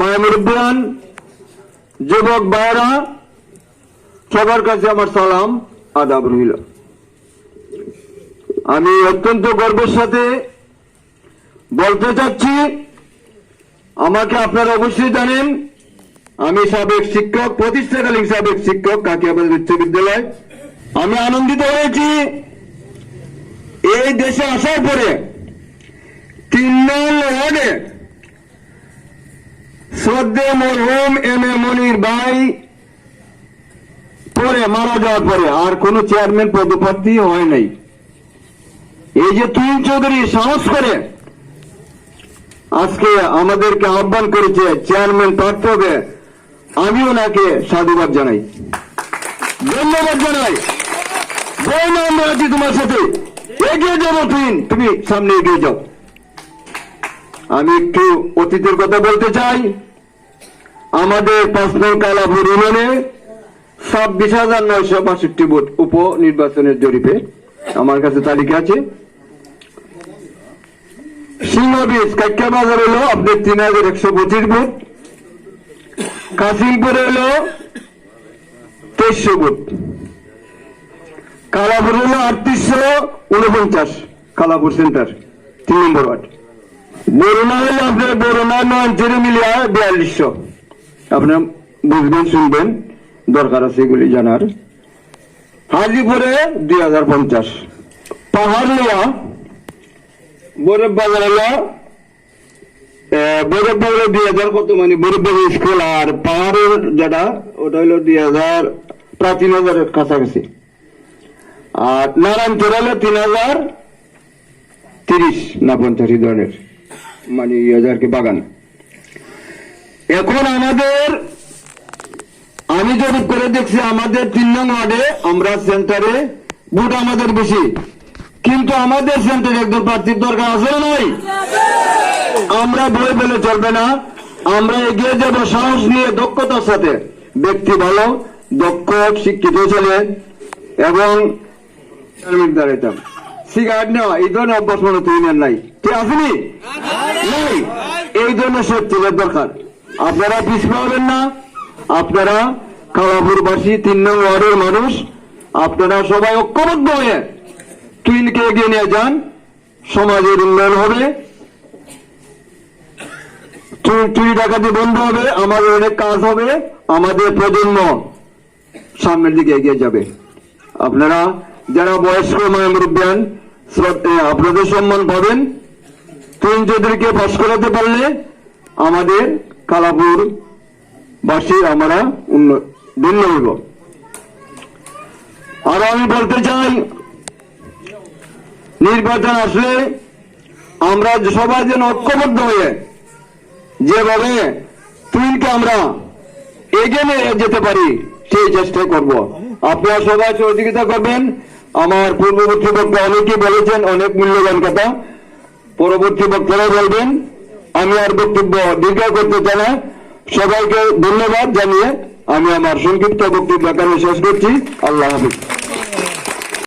মায়ামুরুদ্দান যুবক ভাইরা সবার কাছে আমার সালাম, আদাব রইল। আমি অত্যন্ত গর্বের সাথে বলতে চাচ্ছি, আমাকে আপনারা অবশ্যই জানেন, আমি সাবেক শিক্ষক, প্রতিষ্ঠাকালীন সাবেক শিক্ষক কাকিয়াবাদ উচ্চ বিদ্যালয়। আমি আনন্দিত হয়েছি, এই দেশে আসার পরে, তিন নং ওয়ার্ডে শ্রদ্ধে মরহুম এম এ মনির ভাই পরে মারা যাওয়ার পরে আর কোন চেয়ারম্যান পদপ্রার্থী হয় নাই। এই যে তুই চৌধুরী সাহস করে আজকে আমাদেরকে আহ্বান করেছে, চেয়ারম্যান প্রার্থী হবে আমি ওনাকে সাধুবাদ জানাই। ধন্যবাদ জানাই। আমরা আছি তোমার সাথে। এগিয়ে যাব তুই তুমি সামনে এগিয়ে যাও। আমি একটু অতীতের কথা বলতে চাই। আমাদের পাঁচনং কালাপুর ইউনিয়নে ছাব্বিশ হাজার নয়শো বাষট্টি ভোট উপ নির্বাচনের জরিপে আমার কাছে তালিকা আছে। সিংহবীজ কাক্কা বাজার হলো আপনার তিন হাজার একশো পঁচিশ ভোট। কাশিমপুর হলো তেইশশো ভোট। কালাপুর হলো আটত্রিশশো উনপঞ্চাশ কালাপুর সেন্টার, তিন নম্বর ওয়ার্ড। বরুণা হলে আপনার বরুণা নয়, জিরো মিলিয়া বিয়াল্লিশশো। আপনার বুঝবেন, শুনবেন, দরকার আছে এগুলি জানার। হাজিপুরে দুই হাজার পঞ্চাশ। পাহাড়লিয়া বরফ বাজার হলো বরফ বাজারে দুই হাজার কত মানে বরফ বাজার স্কুল আর পাহাড়ের যেটা, ওটা হলো দুই হাজার প্রায় তিন হাজারের কাছাকাছি। আর নারায়ণপুর হলো তিন হাজার তিরিশ, না পঞ্চাশ ধরনের। মানে কি বাগান। এখন আমাদের, আমি যদি করে দেখছি আমাদের তিন নং ওয়ার্ডে, আমরা সেন্টারে ভোট আমাদের বেশি। কিন্তু আমাদের সেন্টারে একজন প্রার্থীর দরকার আছে নাই? আমরা ভয় পেলে চলবে না। আমরা এগিয়ে যাব সাহস নিয়ে, দক্ষতার সাথে। ব্যক্তি ভালো, দক্ষ, শিক্ষিত ছেলে। এবং সিগারেট নেওয়া, এই ধরনের অভ্যাস মনে নেন নাই। ঠিক আসেনি নাই। এই ধরনের ছেলের দরকার। আপনারা পিছপা হবেন না। আপনারা কালাপুরবাসী, তিন নং ওয়ার্ডের মানুষ, আপনারা সবাই ঐক্যবদ্ধ হয়ে টুইনকে এগিয়ে নিয়ে যান। সমাজের উন্নয়ন হবে। চুরি ডাকাতি বন্ধ হবে। আমাদের অনেক কাজ হবে। আমাদের প্রজন্ম সামনের দিকে এগিয়ে যাবে। আপনারা যারা বয়স্ক মায়ামুরব্বান আপনাদের সম্মান পাবেন। তুইন চৌধুরীকে পাশ করাতে পারলে আমাদের কালাপুর বাসী আমরা ধন্য হইব। আর আমি বলতে চাই, নির্বাচন আসলে আমরা সবাই যেন ঐক্যবদ্ধ হয়ে যেভাবে তুইনকে আমরা এগিয়ে নিয়ে যেতে পারি, সেই চেষ্টা করব। আপনারা সবাই সহযোগিতা করবেন। আমার পূর্ববর্তী বক্তা অনেকেই বলেছেন, অনেক মূল্যবান কথা। পরবর্তী বক্তারা বলবেন আমি আর বক্তব্য দীর্ঘ করতে চাই না। সবাইকে ধন্যবাদ জানিয়ে আমি আমার সংক্ষিপ্ত বক্তব্য এখানে শেষ করছি। আল্লাহ হাফিজ।